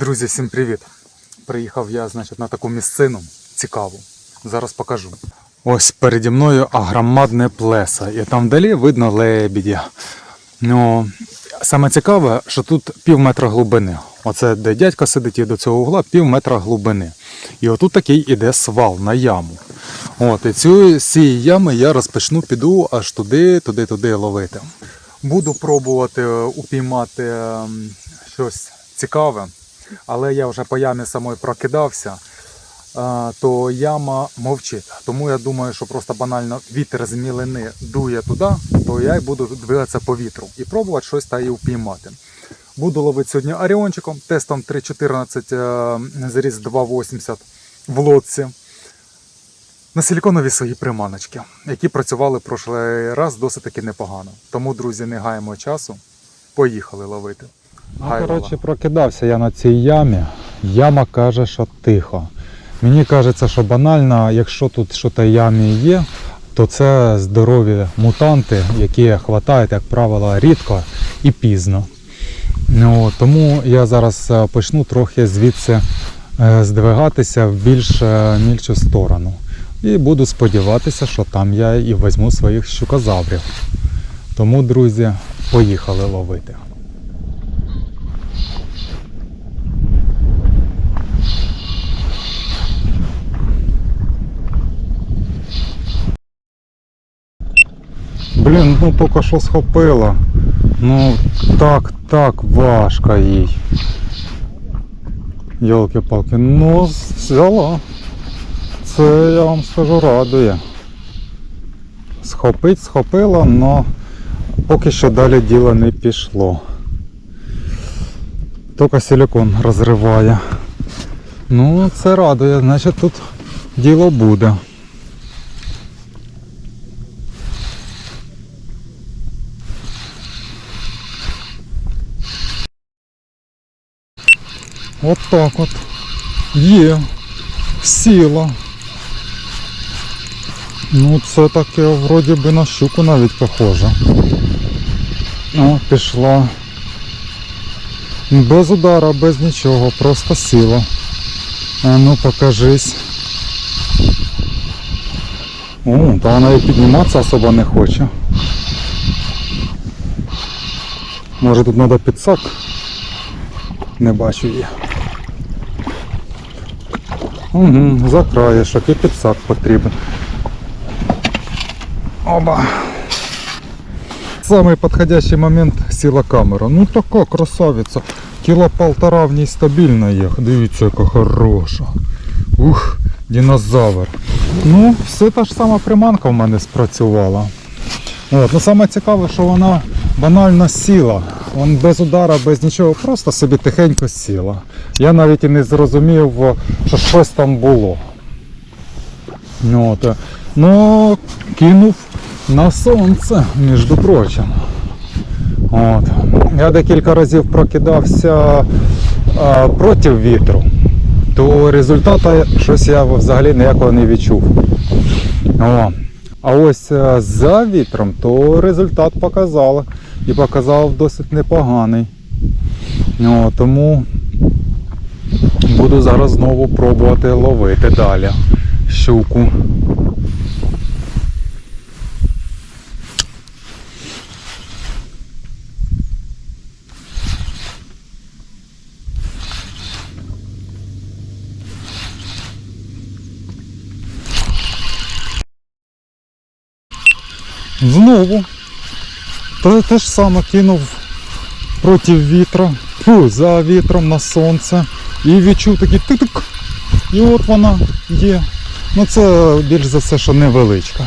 Друзі, всім привіт! Приїхав я, значить, на таку місцину цікаву. Зараз покажу. Ось переді мною агромадне плеса, і там вдалі видно лебідя. Ну, саме цікаве, що тут пів метра глибини. Оце де дядько сидить і до цього угла пів метра глибини. І отут такий іде свал на яму. От, і цю цієї ями я розпочну, піду аж туди, туди, туди ловити. Буду пробувати е, упіймати ем, щось цікаве, але я вже по ямі самої прокидався, е, то яма мовчить. Тому я думаю, що просто банально вітер з мілини дує туди, то я й буду двигатися по вітру і пробувати щось та і упіймати. Буду ловити сьогодні оріончиком, тестом 3.14, е, заріз 2.80 в лодці. На силіконові свої приманочки, які працювали в прошлий раз досить таки непогано. Тому, друзі, не гаємо часу. Поїхали ловити. Ну, коротше, прокидався я на цій ямі. Яма каже, що тихо. Мені кажеться, що банально, якщо тут щось в ямі є, то це здорові мутанти, які хватають, як правило, рідко і пізно. Ну, тому я зараз е, почну трохи звідси е, здвигатися в більш е, мільчу сторону. І буду сподіватися, що там я і візьму своїх щукозаврів. Тому, друзі, поїхали ловити. Блін, ну тільки що схопила. Ну так, так важко їй. Йолки-палки, ну взяла. Це я вам скажу радує. Схопить, схопила, але поки що далі діло не пішло. Тільки силикон розриває. Ну, це радує, значить тут діло буде. От так от. Є. Сіла. Ну це таке вроді би на щуку навіть похоже. О, пішла. Без удара, без нічого, просто сіла. А ну покажись. О, та вона і підніматися особо не хоче. Може тут треба підсак? Не бачу її. Угу, за краєшок і підсак потрібен. Оба. Самый подходящий момент сіла камера. Ну така красавиця. Кіло полтора в ній стабільно є. Дивіться, яка хороша. Ух, динозавр. Ну, все та ж сама приманка в мене спрацювала. От, ну саме цікаве, що вона банально сіла. Вон без удара, без нічого, просто собі тихенько сіла. Я навіть і не зрозумів, що щось там було. От. Ну, кинув на сонце, між прочим. От. Я декілька разів прокидався а, проти вітру, то результату щось я взагалі ніякого не відчув. О. А ось е, за вітром, то результат показав. І показав досить непоганий. О, тому буду зараз знову пробувати ловити далі щуку. Знову те, те ж саме кинув проти вітра, фу, за вітром на сонце. І відчув такий тик-тик. І от вона є. Ну це більш за все, що невеличка.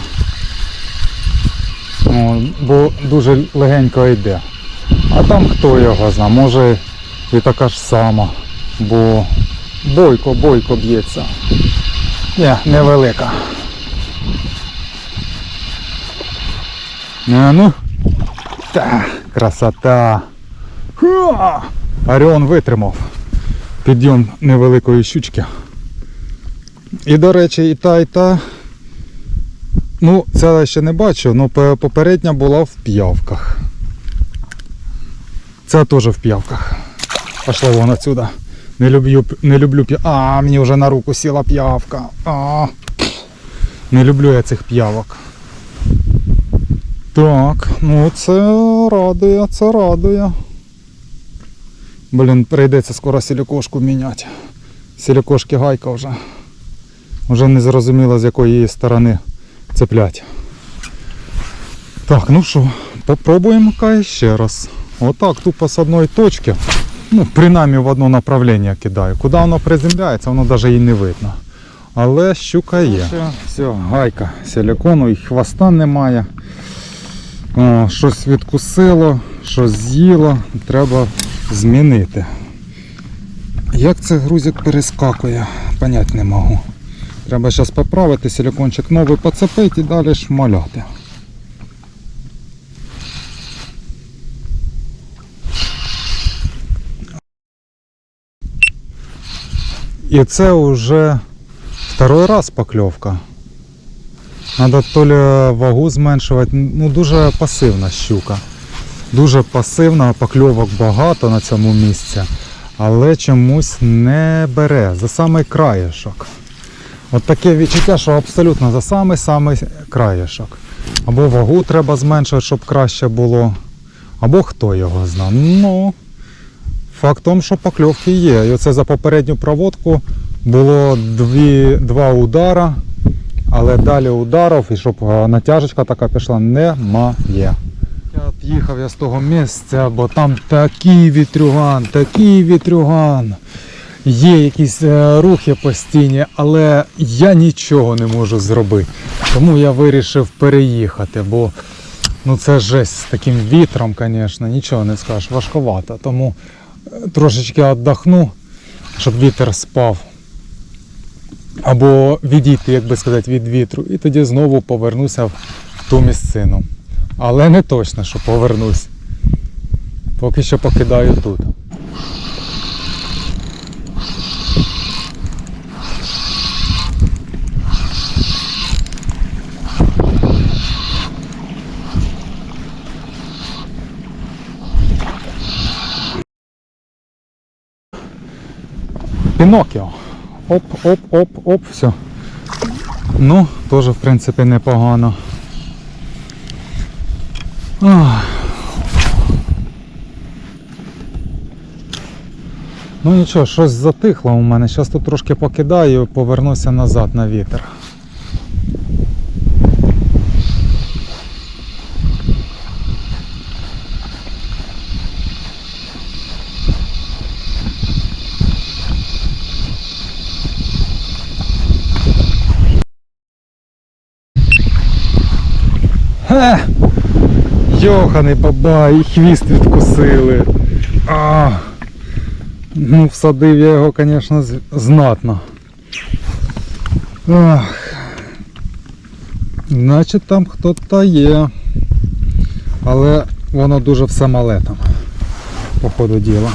О, бо дуже легенько йде. А там хто його знає, може і така ж сама. Бо бойко, бойко б'ється. Ні, невелика. А, ну, та, красота. Ха! Оріон витримав підйом невеликої щучки. І, до речі, і та, і та. Ну, це я ще не бачу, але попередня була в п'явках. Це теж в п'явках. Пішла вон отсюда. Не люблю, не люблю п'я... А, мені вже на руку сіла п'явка. А. Не люблю я цих п'явок. Так, ну це радує, це радує. Блін, прийдеться скоро сілікошку міняти. Сілікошки гайка вже. Вже не зрозуміло з якої її сторони цеплять. Так, ну що, попробуємо кай ще раз. Отак, тупо з одної точки. Ну, принаймні в одне направлення кидаю. Куди воно приземляється, воно навіть і не видно. Але щука є. Все, гайка силикону і хвоста немає. О, щось відкусило, щось з'їло, треба змінити. Як це грузик перескакує, понять не можу. Треба зараз поправити, силикончик новий поцепити і далі шмаляти. І це вже второй раз покльовка. Треба то ли вагу зменшувати. Ну дуже пасивна щука. Дуже пасивна, покльовок багато на цьому місці, але чомусь не бере за самий краєшок. От таке відчуття, що абсолютно за самий самий краєшок. Або вагу треба зменшувати, щоб краще було, або хто його знає. Ну, факт тому, що покльовки є. І оце за попередню проводку було дві, два удара, але далі ударів, і щоб е, натяжечка така пішла, немає. Їхав я з того місця, бо там такий вітрюган, такий вітрюган. Є якісь е, рухи постійні, але я нічого не можу зробити. Тому я вирішив переїхати, бо ну це жесть з таким вітром, звісно, нічого не скажеш, важковато. Тому е, трошечки віддохну, щоб вітер спав. Або відійти, як би сказати, від вітру, і тоді знову повернуся в ту місцину. Але не точно, що повернусь. Поки що покидаю тут. Пінокіо. Оп, оп, оп, оп, все. Ну, теж, в принципі, непогано. Ах. Ну нічого, щось затихло у мене. Зараз тут трошки покидаю повернуся назад на вітер. Хе! Йоханий бабай, і хвіст відкусили. А, ну, всадив я його, звісно, знатно. Ах. Значить там хто-то є. Але воно дуже все мале там, по ходу діла.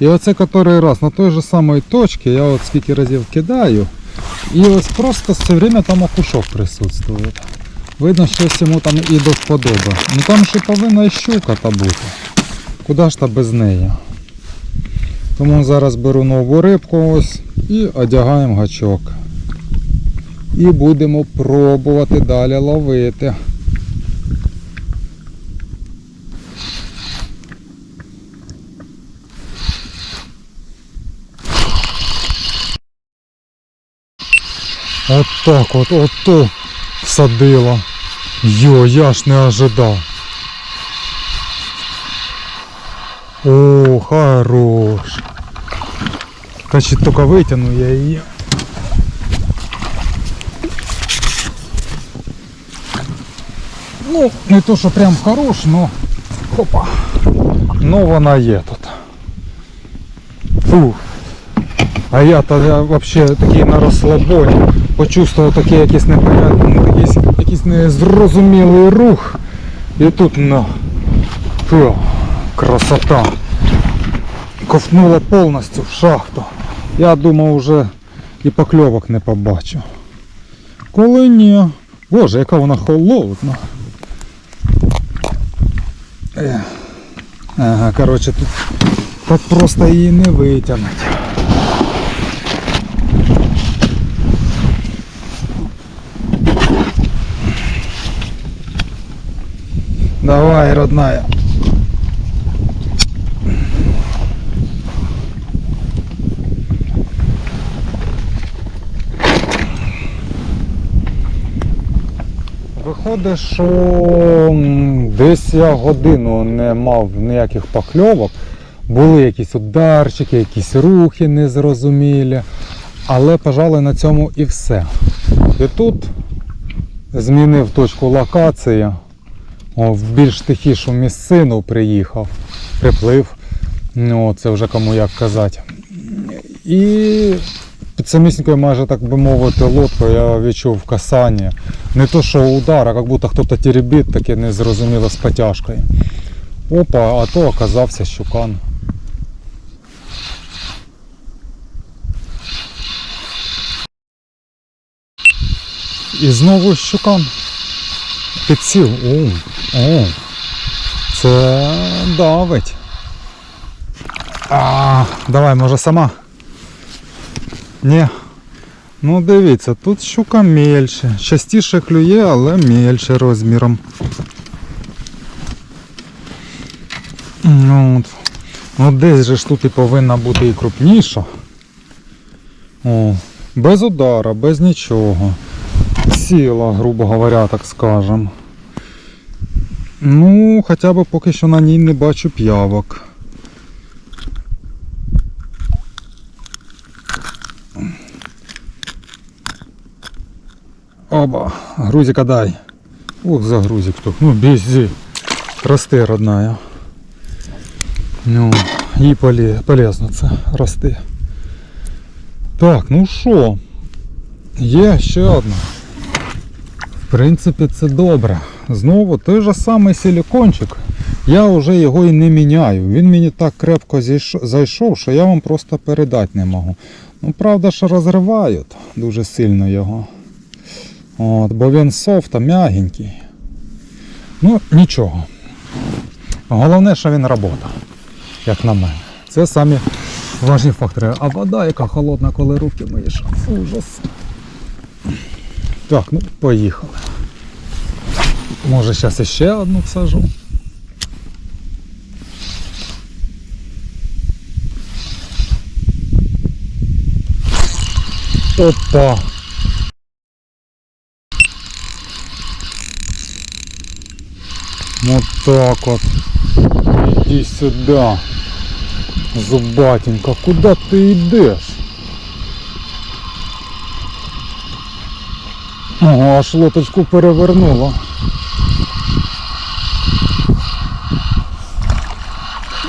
І оце котрий раз на той же самої точці, я от скільки разів кидаю, і ось просто все время там окушок присутствує. Видно, щось йому там і до вподоби. Ну там ще повинна і щука та бути. Куди ж та без неї? Тому зараз беру нову рибку ось і одягаємо гачок. І будемо пробувати далі ловити. От так от, от то всадило. Йо, я ж не ожидав. О, хорош. Значит, только вытяну я ее. Ну, не то, що прям хорош, но... Хопа. Ну, вона є тут. Фух. А я то я вообще такий на розслабоні. Почувствував такий якийсь непонятний, ну, якийсь незрозумілий рух. І тут на. Фу, красота. Ковтнуло повністю в шахту. Я думав вже і покльовок не побачу. Коли ні. Боже, яка вона холодна. Ага, коротше, тут так просто її не витягнуть. Давай, родная. Виходить, що десь я годину не мав ніяких покльовок. Були якісь ударчики, якісь рухи незрозумілі. Але, пожалуй, на цьому і все. І тут змінив точку локації. В більш тихішу місцину приїхав, приплив. Ну, це вже кому як казати. І під самісінькою майже так би мовити лодкою я відчув касання. Не то що удар, а як будто хтось теребить, таке незрозуміло з потяжкою. Опа, а то оказався щукан. І знову щукан. Підсів. О, о. Це давить. А, давай, може сама. Ні. Ну дивіться, тут щука мельче. Частіше клює, але мельче розміром. Ну, от. ну десь же ж тут і повинна бути і крупніша. О, без удара, без нічого. Сіла, грубо говоря, так скажем. Ну, хоча б поки що на ній не бачу п'явок. Оба, грузика дай. Ух, за грузик тут. Ну, бези. Рости, родная. Ну, їй поле- полезно це рости. Так, ну що? Є ще одна. В принципі, це добре. Знову той же самий силікончик. Я вже його і не міняю. Він мені так крепко зайшов, що я вам просто передати не можу. Ну, правда, що розривають дуже сильно його. От, бо він софта, м'ягенький. Ну, нічого. Головне, що він робота, як на мене. Це самі важні фактори. А вода, яка холодна, коли руки миєш. Ужас. Так, ну поїхали. Може зараз іще одну всажу. Опа! Вот так вот. Иди сюда. Зубатенька, куда ты идешь? Ого, аж лоточку перевернула.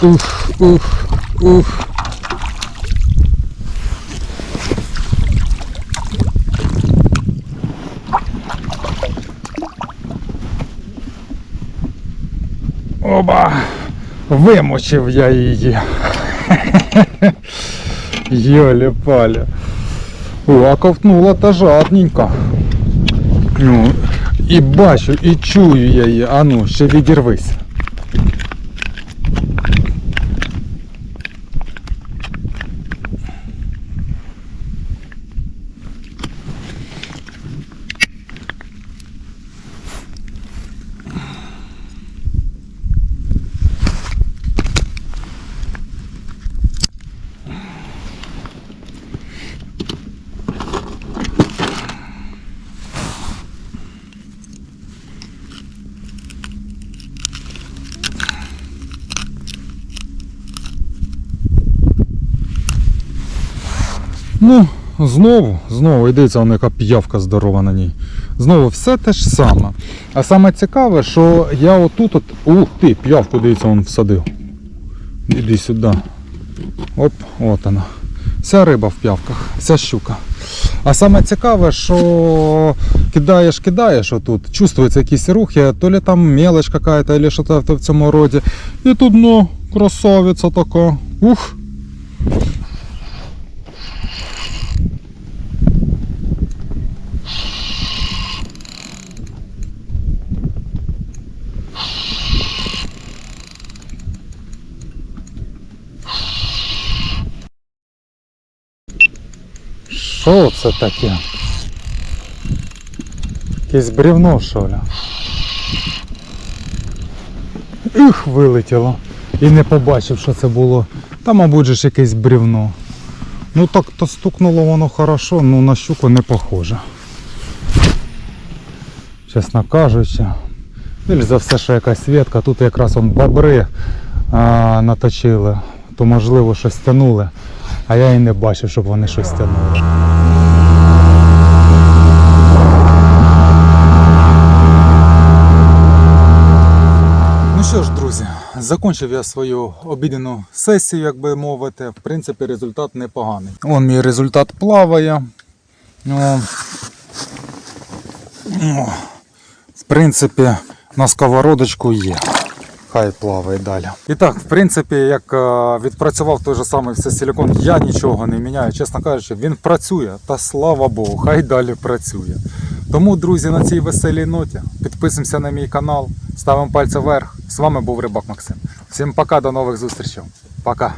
Ух, ух, ух. Оба! Вимочив я її. Йолі паля. О, ковтнула та жадненько. Ну, і бачу, і чую я її. А ну, ще відірвись. Ну, знову, знову, і вона яка п'явка здорова на ній. Знову все те ж саме. А саме цікаве, що я отут от. Ух ти, п'явку, дивіться, він всадив. Іди сюди. Оп, от вона. Вся риба в п'явках, вся щука. А саме цікаве, що кидаєш, кидаєш отут, чувствується якісь рухи, то ли там мелочь какая-то, или що-то в цьому роді. І тут, ну, красавиця така. Ух. Що це таке? Якесь бревно, що ли? Ух, вилетіло. І не побачив, що це було. Та, мабуть, ж якесь брівно. Ну так то стукнуло воно хорошо, ну на щуку не похоже. Чесно кажучи. Більш за все, що якась ветка. Тут якраз он бобри а, наточили, то можливо щось тянули, а я і не бачив, щоб вони щось тянули. Ну що ж, друзі, закінчив я свою обіденну сесію, як би мовити. В принципі, результат непоганий. Вон мій результат плаває. О, О, в принципі, на сковородочку є. Хай плаває далі. І так, в принципі, як е, відпрацював той же самий все силікон, я нічого не міняю. Чесно кажучи, він працює, та слава Богу, хай далі працює. Тому, друзі, на цій веселій ноті підписуємося на мій канал, ставимо пальці вверх. З вами був Рибак Максим. Всім пока, до нових зустрічей. Пока.